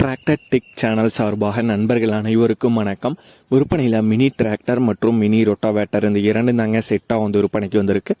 Tractor tech channel சார்பாக நண்பர்கள் அனைவருக்கும் வணக்கம். விற்பனையில் மினி டிராக்டர் மற்றும் மினி ரொட்டாவேட்டர் இந்த இரண்டு தாங்க செட்டாக வந்து விற்பனைக்கு வந்திருக்கு.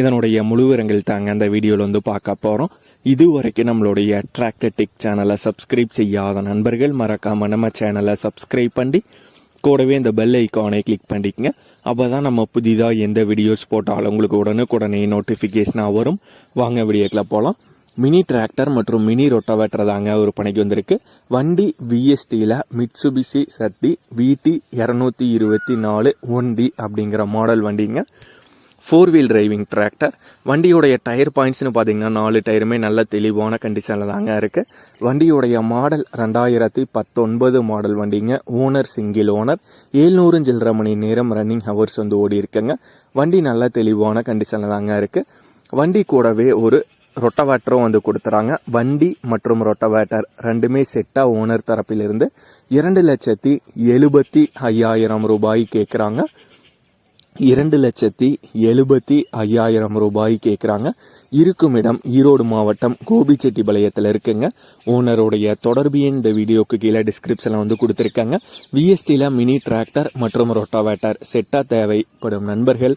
இதனுடைய முழுவிரங்கள் தாங்க அந்த வீடியோவில் வந்து பார்க்க போகிறோம் இது வரைக்கும் நம்மளுடைய டிராக்டர் டெக் சேனலை சப்ஸ்கிரைப் செய்யாத நண்பர்கள் மறக்காமல் நம்ம சேனலை சப்ஸ்கிரைப் பண்ணி கூடவே இந்த பெல் ஐக்கானை கிளிக் பண்ணிக்கங்க. அப்போ தான் நம்ம புதிதாக எந்த வீடியோஸ் போட்டாலும் உங்களுக்கு உடனுக்குடனே நோட்டிஃபிகேஷனாக வரும். வாங்க வீடியோக்கில் போகலாம் மினி டிராக்டர் மற்றும் மினி ரொட்டோவேட்டர் தாங்க விற்பனைக்கு வந்திருக்கு. வண்டி விஎஸ்டியில் மிட்சுபிசி சத்தி விடி இரநூத்தி இருபத்தி நாலு ஒன் டி அப்படிங்கிற மாடல் வண்டிங்க. ஃபோர் வீல் டிரைவிங் டிராக்டர் வண்டியோடைய டயர் பாயிண்ட்ஸ்னு பார்த்தீங்கன்னா நாலு டயருமே நல்ல தெளிவான கண்டிஷனில் தாங்க இருக்குது வண்டியோடைய மாடல் ரெண்டாயிரத்தி பத்தொன்பது மாடல் வண்டிங்க. ஓனர் சிங்கிள் ஓனர் ஏழ்நூறு சில்லரை மணி நேரம் ரன்னிங் ஹவர்ஸ் வந்து ஓடி இருக்குங்க வண்டி நல்ல தெளிவான கண்டிஷனில் தாங்க இருக்குது வண்டி கூடவே ஒரு ரொட்டவேட்டரும் வந்து கொடுத்துறாங்க. வண்டி மற்றும் ரொட்டவேட்டர் ரெண்டுமே செட்டாக ஓனர் தரப்பிலிருந்து இரண்டு லட்சத்தி எழுபத்தி ஐயாயிரம் ரூபாய் கேட்குறாங்க இரண்டு லட்சத்தி எழுபத்தி ஐயாயிரம் ரூபாய் கேட்குறாங்க இருக்கும் இடம் ஈரோடு மாவட்டம் கோபிச்செட்டிப்பாளையத்தில் இருக்குங்க. ஓனருடைய தொடர்பு எண் இந்த வீடியோக்கு கீழே டிஸ்கிரிப்ஷனில் வந்து கொடுத்துருக்காங்க. விஎஸ்டியில் மினி டிராக்டர் மற்றும் ரொட்டாவேட்டர் செட்டாக தேவைப்படும் நண்பர்கள்